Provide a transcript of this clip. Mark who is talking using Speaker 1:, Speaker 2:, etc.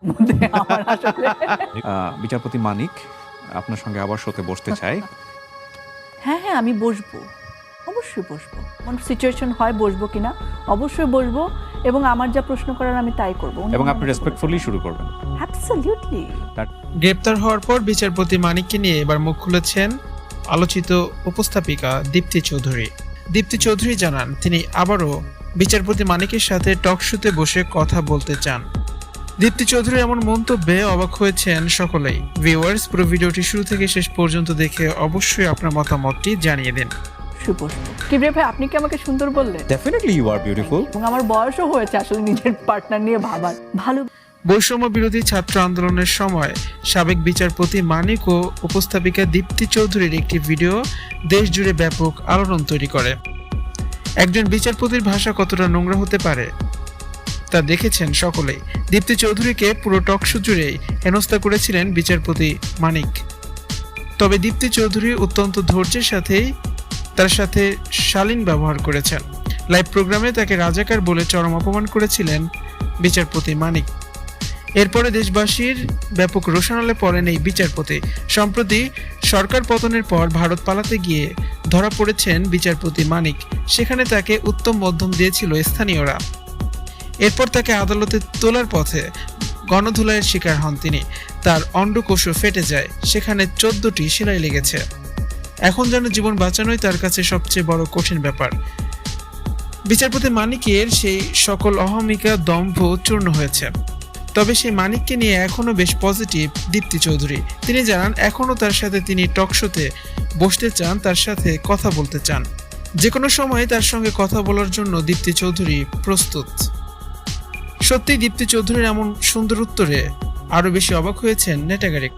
Speaker 1: বিচারপতি মানিক আপনার সঙ্গে আবার শোতে বসতে চাই।
Speaker 2: হ্যাঁ হ্যাঁ আমি বসবো। অবশ্যই বসবো। কোন সিচুয়েশন হয় বসবো কিনা অবশ্যই বসবো। এবং আমার যা প্রশ্ন করার আমি তাই করব।
Speaker 1: এবং আপনি রেসপেক্টফুলি শুরু করবেন।
Speaker 2: অ্যাবসলিউটলি
Speaker 3: গ্রেপ্তার হওয়ার পর বিচারপতি মানিককে নিয়ে এবার মুখ খুলেছেন আলোচিত উপস্থাপিকা দীপ্তি চৌধুরী। দীপ্তি চৌধুরী জানান তিনি আবারও বিচারপতি মানিকের সাথে টক শোতে বসে কথা বলতে চান। দীপ্তি চৌধুরী এমন মন্তব্যে অবাক হয়েছেন সকলেই। ভিউয়ার্স পুরো ভিডিওটি শুরু থেকে শেষ পর্যন্ত দেখে অবশ্যই আপনার মতামতটি জানিয়ে দিন।
Speaker 2: কিবরিয়া ভাই আপনি কি আমাকে সুন্দর বললেন?
Speaker 1: ডেফিনেটলি ইউ আর বিউটিফুল
Speaker 2: এবং আমার বয়সও হয়েছে আসলে নিজের পার্টনার নিয়ে ভাবার। ভালো।
Speaker 3: বৈষম্য বিরোধী ছাত্র আন্দোলনের সময় সাবেক বিচারপতি মানিক ও উপস্থাপিকা দীপ্তি চৌধুরীর একটি ভিডিও দেশ জুড়ে ব্যাপক আলোড়ন তৈরি করে। একজন বিচারপতির ভাষা কতটা নোংরা হতে পারে তা দেখেছেন সকলেই। দীপ্তি চৌধুরীকে পুরো টকশো জুড়েই হেনস্থা করেছিলেন বিচারপতি মানিক। তবে দীপ্তি চৌধুরী অত্যন্ত ধৈর্যের সাথেই তার সাথে শালীন ব্যবহার করেছেন। লাইভ প্রোগ্রামে তাকে রাজাকার বলে চরম অপমান করেছিলেন বিচারপতি মানিক। এরপরে দেশবাসীর ব্যাপক রোশনালে পড়েন এই বিচারপতি। সম্প্রতি সরকার পতনের পর ভারত পালাতে গিয়ে ধরা পড়েছেন বিচারপতি মানিক। সেখানে তাকে উত্তম মধ্যম দিয়েছিল স্থানীয়রা। এরপর তাকে আদালতে তোলার পথে গণধুলাইয়ের শিকার হন তিনি। তার অন্ডকোষও ফেটে যায়। সেখানে চোদ্দটি সেলাই লেগেছে। এখন যেন জীবন বাঁচানোই তার কাছে সবচেয়ে বড় কঠিন ব্যাপার। বিচারপতি মানিকের সেই সকল অহমিকা দম্ভ চূর্ণ হয়েছে। তবে সেই মানিককে নিয়ে এখনও বেশ পজিটিভ দীপ্তি চৌধুরী। তিনি জানান, এখনও তার সাথে তিনি টকশোতে বসতে চান, তার সাথে কথা বলতে চান। যে কোনো সময় তার সঙ্গে কথা বলার জন্য দীপ্তি চৌধুরী প্রস্তুত। সত্যি দীপ্তি চৌধুরীর এমন সুন্দর উত্তরে আরও বেশি অবাক হয়েছেন নেটাগারিক।